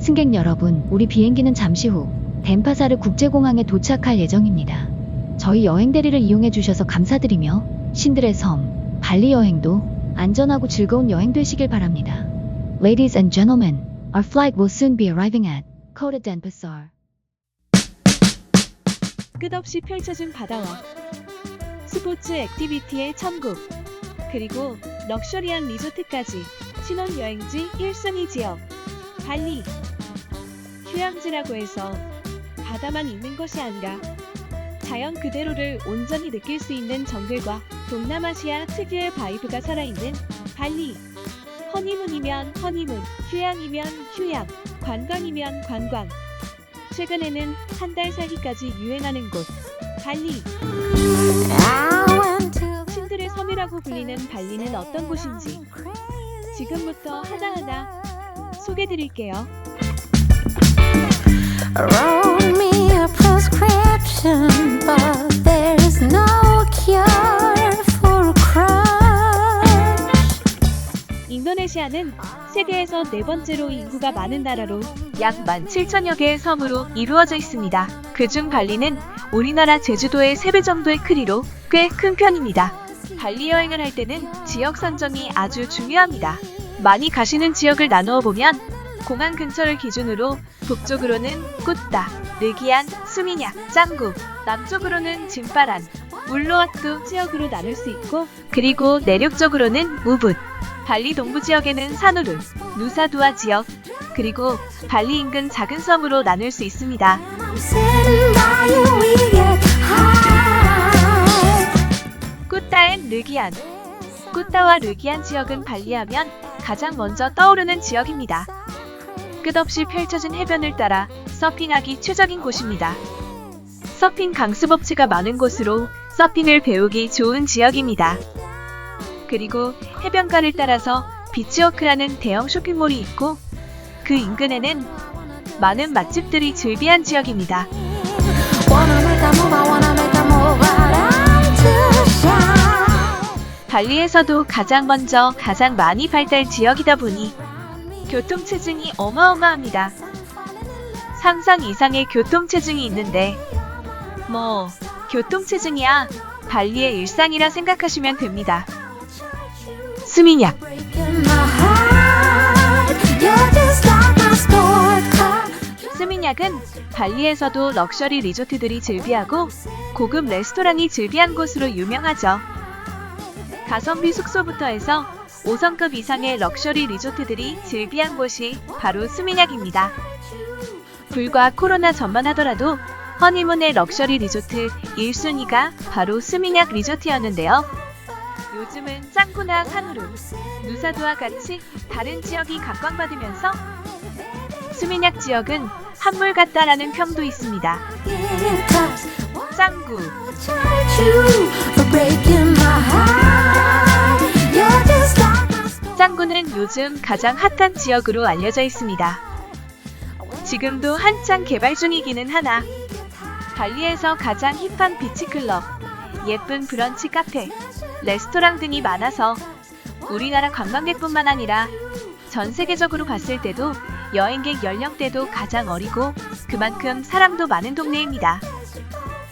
승객 여러분, 우리 비행기는 잠시 후 덴파사르 국제공항에 도착할 예정입니다. 저희 여행 대리를 이용해 주셔서 감사드리며 신들의 섬 발리 여행도 안전하고 즐거운 여행 되시길 바랍니다. Ladies and gentlemen, our flight will soon be arriving at Kota Denpasar. 끝없이 펼쳐진 바다와 스포츠 액티비티의 천국 그리고 럭셔리한 리조트까지 신혼여행지 1순위 지역 발리 휴양지라고 해서 바다만 있는 것이 아니라 자연 그대로를 온전히 느낄 수 있는 정글과 동남아시아 특유의 바이브가 살아있는 발리. 허니문이면 허니문 휴양이면 휴양 관광이면 관광. 최근에는 한 달 살기까지 유행하는 곳 발리. 신들의 섬이라고 불리는 발리는 어떤 곳인지 지금부터 하나하나 소개드릴게요. 인도네시아는 세계에서 네 번째로 인구가 많은 나라로 약 17,000여 개의 섬으로 이루어져 있습니다. 그중 발리는 우리나라 제주도의 3배 정도의 크기로 꽤 큰 편입니다. 발리 여행을 할 때는 지역 선정이 아주 중요합니다. 많이 가시는 지역을 나누어 보면 공항 근처를 기준으로 북쪽으로는 꾸따, 르기안, 수미냐, 짱구, 남쪽으로는 짐바란, 울루와뚜 지역으로 나눌 수 있고 그리고 내륙적으로는 우붓, 발리 동부 지역에는 사누르, 누사두아 지역, 그리고 발리 인근 작은 섬으로 나눌 수 있습니다. 꾸따엔 르기안. 꾸따와 르기안 지역은 발리하면 가장 먼저 떠오르는 지역입니다. 끝없이 펼쳐진 해변을 따라 서핑하기 최적인 곳입니다. 서핑 강습업체가 많은 곳으로 서핑을 배우기 좋은 지역입니다. 그리고 해변가를 따라서 비치워크라는 대형 쇼핑몰이 있고 그 인근에는 많은 맛집들이 즐비한 지역입니다. 발리에서도 가장 먼저 가장 많이 발달 지역이다 보니 교통체증이 어마어마합니다. 상상 이상의 교통체증이 있는데 뭐 교통체증이야 발리의 일상이라 생각하시면 됩니다. 수민약. 스미냑은 발리에서도 럭셔리 리조트들이 즐비하고 고급 레스토랑이 즐비한 곳으로 유명하죠. 가성비 숙소부터 해서 5성급 이상의 럭셔리 리조트들이 즐비한 곳이 바로 스미냑입니다. 불과 코로나 전만 하더라도 허니문의 럭셔리 리조트 1순위가 바로 스미냑 리조트였는데요. 요즘은 짱구나 산우루, 누사두와 같이 다른 지역이 각광받으면서 수민약 지역은 한물 같다라는 평도 있습니다. 짱구, 짱구는 요즘 가장 핫한 지역으로 알려져 있습니다. 지금도 한창 개발 중이기는 하나 발리에서 가장 힙한 비치클럽, 예쁜 브런치 카페, 레스토랑 등이 많아서 우리나라 관광객뿐만 아니라 전 세계적으로 봤을 때도 여행객 연령대도 가장 어리고 그만큼 사람도 많은 동네입니다.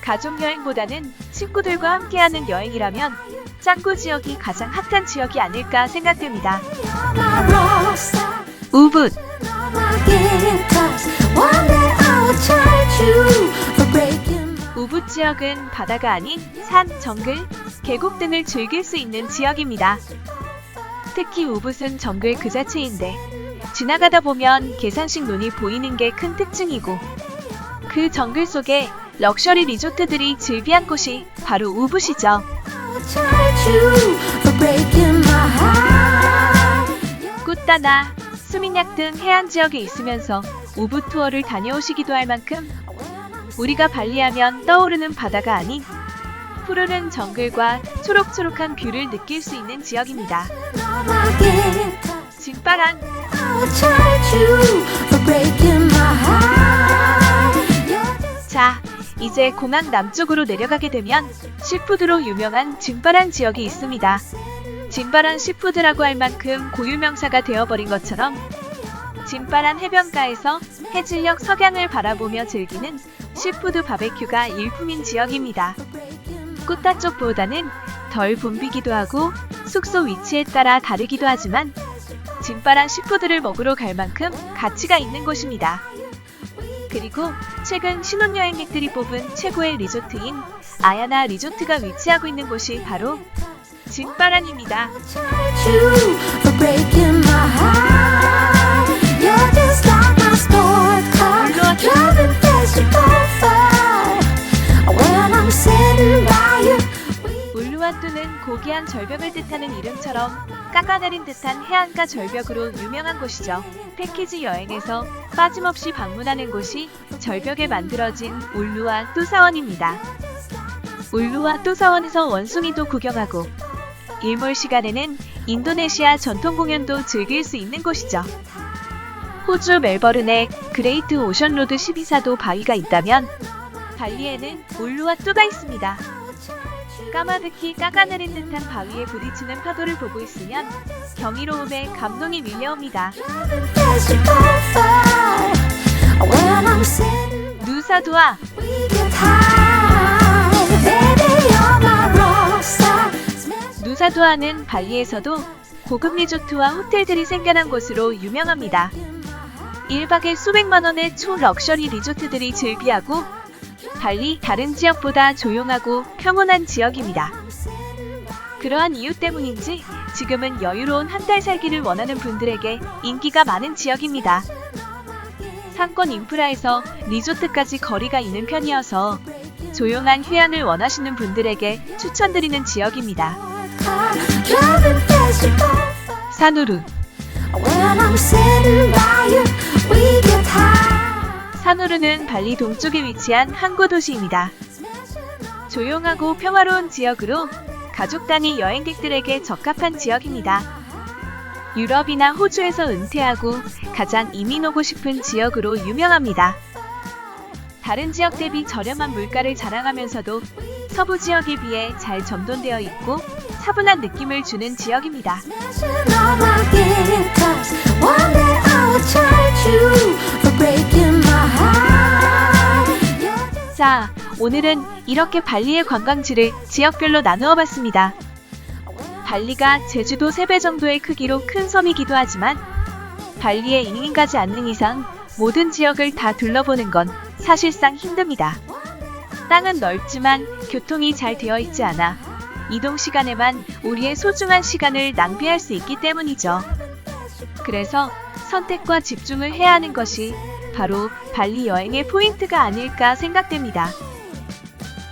가족 여행보다는 친구들과 함께하는 여행이라면 짱구 지역이 가장 핫한 지역이 아닐까 생각됩니다. 우붓, 우붓 지역은 바다가 아닌 산, 정글, 계곡 등을 즐길 수 있는 지역입니다. 특히 우붓은 정글 그 자체인데 지나가다 보면 계산식 눈이 보이는 게 큰 특징이고 그 정글 속에 럭셔리 리조트들이 즐비한 곳이 바로 우붓이죠. 꾸따나 수민약 등 해안 지역에 있으면서 우붓 투어를 다녀오시기도 할 만큼 우리가 발리하면 떠오르는 바다가 아닌 푸르른 정글과 초록초록한 뷰를 느낄 수 있는 지역입니다. 진바란 이제 공항 남쪽으로 내려가게 되면 시푸드로 유명한 진바란 지역이 있습니다. 진바란 시푸드라고 할 만큼 고유명사가 되어버린 것처럼 진바란 해변가에서 해질녘 석양을 바라보며 즐기는 시푸드 바베큐가 일품인 지역입니다. 꾸따 쪽보다는 덜 붐비기도 하고 숙소 위치에 따라 다르기도 하지만 진바란 시푸드를 먹으러 갈 만큼 가치가 있는 곳입니다. 그리고 최근 신혼여행객들이 뽑은 최고의 리조트인 아야나 리조트가 위치하고 있는 곳이 바로 진바란입니다. 고귀한 절벽을 뜻하는 이름처럼 깎아내린 듯한 해안가 절벽으로 유명한 곳이죠. 패키지 여행에서 빠짐없이 방문하는 곳이 절벽에 만들어진 울루와 뚜사원입니다. 울루와 뚜사원에서 원숭이도 구경하고 일몰 시간에는 인도네시아 전통 공연도 즐길 수 있는 곳이죠. 호주 멜버른에 그레이트 오션 로드 12사도 바위가 있다면 발리에는 울루와 뚜가 있습니다. 까마득히 깎아내린 듯한 바위에 부딪히는 파도를 보고 있으면 경이로움에 감동이 밀려옵니다. 누사두아. 누사두아는 발리에서도 고급 리조트와 호텔들이 생겨난 곳으로 유명합니다. 1박에 수백만 원의 초럭셔리 리조트들이 즐비하고 발리 다른 지역보다 조용하고 평온한 지역입니다. 그러한 이유 때문인지 지금은 여유로운 한 달 살기를 원하는 분들에게 인기가 많은 지역입니다. 상권 인프라에서 리조트까지 거리가 있는 편이어서 조용한 휴양을 원하시는 분들에게 추천드리는 지역입니다. You 사누르는 발리 동쪽에 위치한 항구 도시입니다. 조용하고 평화로운 지역으로 가족 단위 여행객들에게 적합한 지역입니다. 유럽이나 호주에서 은퇴하고 가장 이민 오고 싶은 지역으로 유명합니다. 다른 지역 대비 저렴한 물가를 자랑하면서도 서부 지역에 비해 잘 점돈되어 있고 차분한 느낌을 주는 지역입니다. 자, 오늘은 이렇게 발리의 관광지를 지역별로 나누어 봤습니다. 발리가 제주도 3배 정도의 크기로 큰 섬이기도 하지만 발리에 이민 가지 않는 이상 모든 지역을 다 둘러보는 건 사실상 힘듭니다. 땅은 넓지만 교통이 잘 되어 있지 않아 이동 시간에만 우리의 소중한 시간을 낭비할 수 있기 때문이죠. 그래서 선택과 집중을 해야 하는 것이 바로 발리 여행의 포인트가 아닐까 생각됩니다.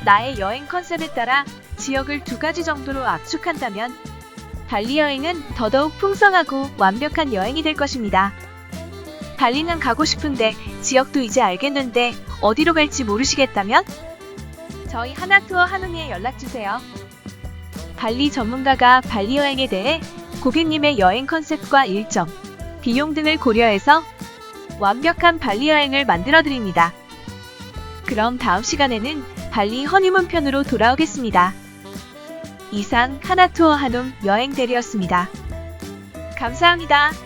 나의 여행 컨셉에 따라 지역을 두 가지 정도로 압축한다면 발리 여행은 더더욱 풍성하고 완벽한 여행이 될 것입니다. 발리는 가고 싶은데 지역도 이제 알겠는데 어디로 갈지 모르시겠다면 저희 하나투어 한웅이에 연락주세요. 발리 전문가가 발리 여행에 대해 고객님의 여행 컨셉과 일정, 비용 등을 고려해서 완벽한 발리 여행을 만들어 드립니다. 그럼 다음 시간에는 발리 허니문 편으로 돌아오겠습니다. 이상 하나투어 한움 여행 대리였습니다. 감사합니다.